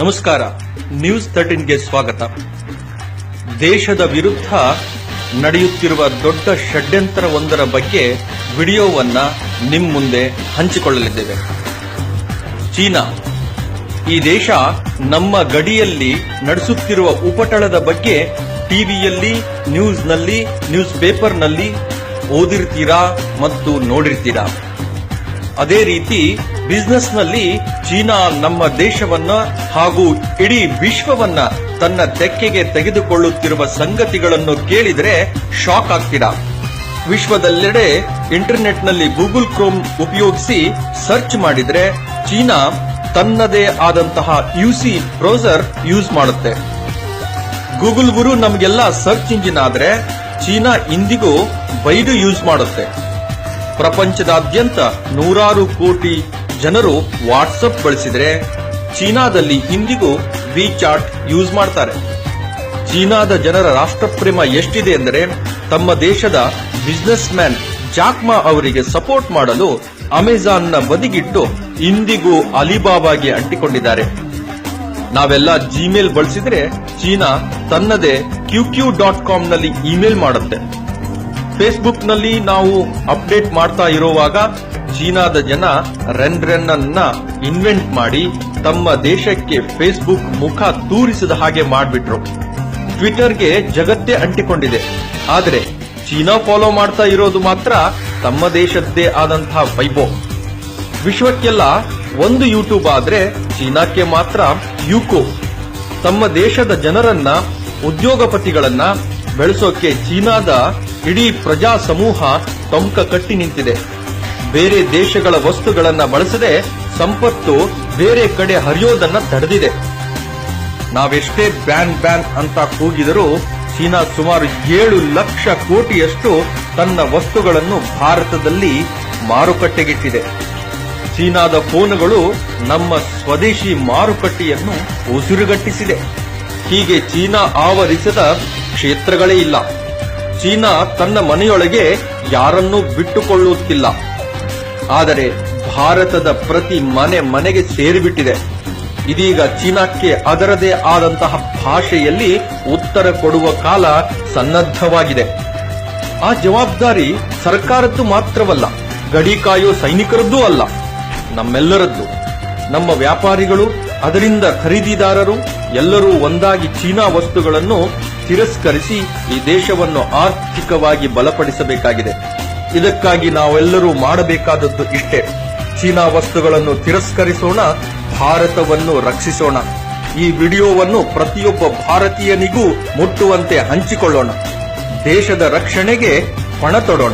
ನಮಸ್ಕಾರ. ನ್ಯೂಸ್ ತರ್ಟೀನ್ಗೆ ಸ್ವಾಗತ. ದೇಶದ ವಿರುದ್ಧ ನಡೆಯುತ್ತಿರುವ ದೊಡ್ಡ ಷಡ್ಯಂತರವೊಂದರ ಬಗ್ಗೆ ವಿಡಿಯೋವನ್ನ ನಿಮ್ಮ ಮುಂದೆ ಹಂಚಿಕೊಳ್ಳಲಿದ್ದೇವೆ. ಚೀನಾ. ಈ ದೇಶ ನಮ್ಮ ಗಡಿಯಲ್ಲಿ ನಡೆಸುತ್ತಿರುವ ಉಪಟಳದ ಬಗ್ಗೆ ಟಿವಿಯಲ್ಲಿ, ನ್ಯೂಸ್ನಲ್ಲಿ ನ್ಯೂಸ್ ಪೇಪರ್ನಲ್ಲಿ ಓದಿರ್ತೀರಾ ಮತ್ತು ನೋಡಿರ್ತೀರಾ? ಅದೇ ರೀತಿ ಬಿಸ್ನೆಸ್ನಲ್ಲಿ ಚೀನಾ ನಮ್ಮ ದೇಶವನ್ನ ಹಾಗೂ ಇಡೀ ವಿಶ್ವವನ್ನ ತನ್ನ ತೆಕ್ಕೆಗೆ ತೆಗೆದುಕೊಳ್ಳುತ್ತಿರುವ ಸಂಗತಿಗಳನ್ನು ಕೇಳಿದರೆ ಶಾಕ್ ಆಗ್ತೀರಾ? ವಿಶ್ವದೆಲ್ಲೆಡೆ ಇಂಟರ್ನೆಟ್ನಲ್ಲಿ ಗೂಗಲ್ ಕ್ರೋಮ್ ಉಪಯೋಗಿಸಿ ಸರ್ಚ್ ಮಾಡಿದ್ರೆ ಚೀನಾ ತನ್ನದೇ ಆದಂತಹ ಯುಸಿ ಬ್ರೌಸರ್ ಯೂಸ್ ಮಾಡುತ್ತೆ. ಗೂಗಲ್ ಗುರು ನಮಗೆಲ್ಲ ಸರ್ಚ್ ಇಂಜಿನ್ ಆದ್ರೆ ಚೀನಾ ಇಂದಿಗೂ ಬೈಡು ಯೂಸ್ ಮಾಡುತ್ತೆ. ಪ್ರಪಂಚದಾದ್ಯಂತ ನೂರಾರು ಕೋಟಿ ಜನರು ವಾಟ್ಸಪ್ ಬಳಸಿದರೆ ಚೀನಾದಲ್ಲಿ ಇಂದಿಗೂ ವಿ ಚಾಟ್ ಯೂಸ್ ಮಾಡ್ತಾರೆ. ಚೀನಾದ ಜನರ ರಾಷ್ಟ್ರಪ್ರೇಮ ಎಷ್ಟಿದೆ ಎಂದರೆ ತಮ್ಮ ದೇಶದ ಬಿಸ್ನೆಸ್ ಮ್ಯಾನ್ ಜಾಕ್ಮಾ ಅವರಿಗೆ ಸಪೋರ್ಟ್ ಮಾಡಲು ಅಮೆಜಾನ್ನ ಬದಿಗಿಟ್ಟು ಇಂದಿಗೂ ಅಲಿಬಾಬಾಗೆ ಅಂಟಿಕೊಂಡಿದ್ದಾರೆ. ನಾವೆಲ್ಲ ಜಿಮೇಲ್ ಬಳಸಿದ್ರೆ ಚೀನಾ ತನ್ನದೇ ಕ್ಯೂ ಡಾಟ್ ಕಾಮ್ನಲ್ಲಿ ಇಮೇಲ್ ಮಾಡುತ್ತೆ. ಫೇಸ್ಬುಕ್ನಲ್ಲಿ ನಾವು ಅಪ್ಡೇಟ್ ಮಾಡ್ತಾ ಇರುವಾಗ ಚೀನಾದ ಜನ ರೆನ್ ರೆನ್ ಅನ್ನ ಇನ್ವೆಂಟ್ ಮಾಡಿ ತಮ್ಮ ದೇಶಕ್ಕೆ ಫೇಸ್ಬುಕ್ ಮುಖ ತೂರಿಸಿದ ಹಾಗೆ ಮಾಡಿಬಿಟ್ರು. ಟ್ವಿಟರ್ಗೆ ಜಗತ್ತೇ ಅಂಟಿಕೊಂಡಿದೆ. ಆದರೆ ಚೀನಾ ಫಾಲೋ ಮಾಡ್ತಾ ಇರೋದು ಮಾತ್ರ ತಮ್ಮ ದೇಶದ್ದೇ ಆದಂತಹ ವೈಭವ್. ವಿಶ್ವಕ್ಕೆಲ್ಲ ಒಂದು ಯೂಟ್ಯೂಬ್ ಆದ್ರೆ ಚೀನಾಕ್ಕೆ ಮಾತ್ರ ಯುಕೋ ತಮ್ಮ ದೇಶದ ಜನರನ್ನ, ಉದ್ಯೋಗಪತಿಗಳನ್ನ ಬೆಳೆಸೋಕೆ ಚೀನಾದ ಇಡೀ ಪ್ರಜಾ ಸಮೂಹ ಟೊಂಕ ಕಟ್ಟಿ ನಿಂತಿದೆ. ಬೇರೆ ದೇಶಗಳ ವಸ್ತುಗಳನ್ನ ಬಳಸದೆ ಸಂಪತ್ತು ಬೇರೆ ಕಡೆ ಹರಿಯೋದನ್ನ ತಡೆದಿದೆ. ನಾವೆಷ್ಟೇ ಬ್ಯಾನ್ ಬ್ಯಾನ್ ಅಂತ ಕೂಗಿದರೂ ಚೀನಾ ಸುಮಾರು ಏಳು ಲಕ್ಷ ಕೋಟಿಯಷ್ಟು ತನ್ನ ವಸ್ತುಗಳನ್ನು ಭಾರತದಲ್ಲಿ ಮಾರುಕಟ್ಟೆಗಿಟ್ಟಿದೆ. ಚೀನಾದ ಫೋನುಗಳು ನಮ್ಮ ಸ್ವದೇಶಿ ಮಾರುಕಟ್ಟೆಯನ್ನು ಉಸಿರುಗಟ್ಟಿಸಿದೆ. ಹೀಗೆ ಚೀನಾ ಆವರಿಸದ ಕ್ಷೇತ್ರಗಳೇ ಇಲ್ಲ. ಚೀನಾ ತನ್ನ ಮನೆಯೊಳಗೆ ಯಾರನ್ನೂ ಬಿಟ್ಟುಕೊಳ್ಳುತ್ತಿಲ್ಲ. ಆದರೆ ಭಾರತದ ಪ್ರತಿ ಮನೆ ಮನೆಗೆ ಸೇರಿಬಿಟ್ಟಿದೆ. ಇದೀಗ ಚೀನಾಕ್ಕೆ ಅದರದೇ ಆದಂತಹ ಭಾಷೆಯಲ್ಲಿ ಉತ್ತರ ಕೊಡುವ ಕಾಲ ಸನ್ನದ್ಧವಾಗಿದೆ. ಆ ಜವಾಬ್ದಾರಿ ಸರ್ಕಾರದ್ದು ಮಾತ್ರವಲ್ಲ ಗಡಿ ಕಾಯೋ ಸೈನಿಕರದ್ದೂ ಅಲ್ಲ. ನಮ್ಮೆಲ್ಲರದ್ದು. ನಮ್ಮ ವ್ಯಾಪಾರಿಗಳು, ಅದರಿಂದ ಖರೀದಿದಾರರು, ಎಲ್ಲರೂ ಒಂದಾಗಿ ಚೀನಾ ವಸ್ತುಗಳನ್ನು ತಿರಸ್ಕರಿಸಿ ಈ ದೇಶವನ್ನು ಆರ್ಥಿಕವಾಗಿ ಬಲಪಡಿಸಬೇಕಾಗಿದೆ. ಇದಕ್ಕಾಗಿ ನಾವೆಲ್ಲರೂ ಮಾಡಬೇಕಾದದ್ದು ಇಷ್ಟೇ. ಚೀನಾ ವಸ್ತುಗಳನ್ನು ತಿರಸ್ಕರಿಸೋಣ, ಭಾರತವನ್ನು ರಕ್ಷಿಸೋಣ. ಈ ವಿಡಿಯೋವನ್ನು ಪ್ರತಿಯೊಬ್ಬ ಭಾರತೀಯನಿಗೂ ಮುಟ್ಟುವಂತೆ ಹಂಚಿಕೊಳ್ಳೋಣ. ದೇಶದ ರಕ್ಷಣೆಗೆ ಪಣ ತೊಡೋಣ.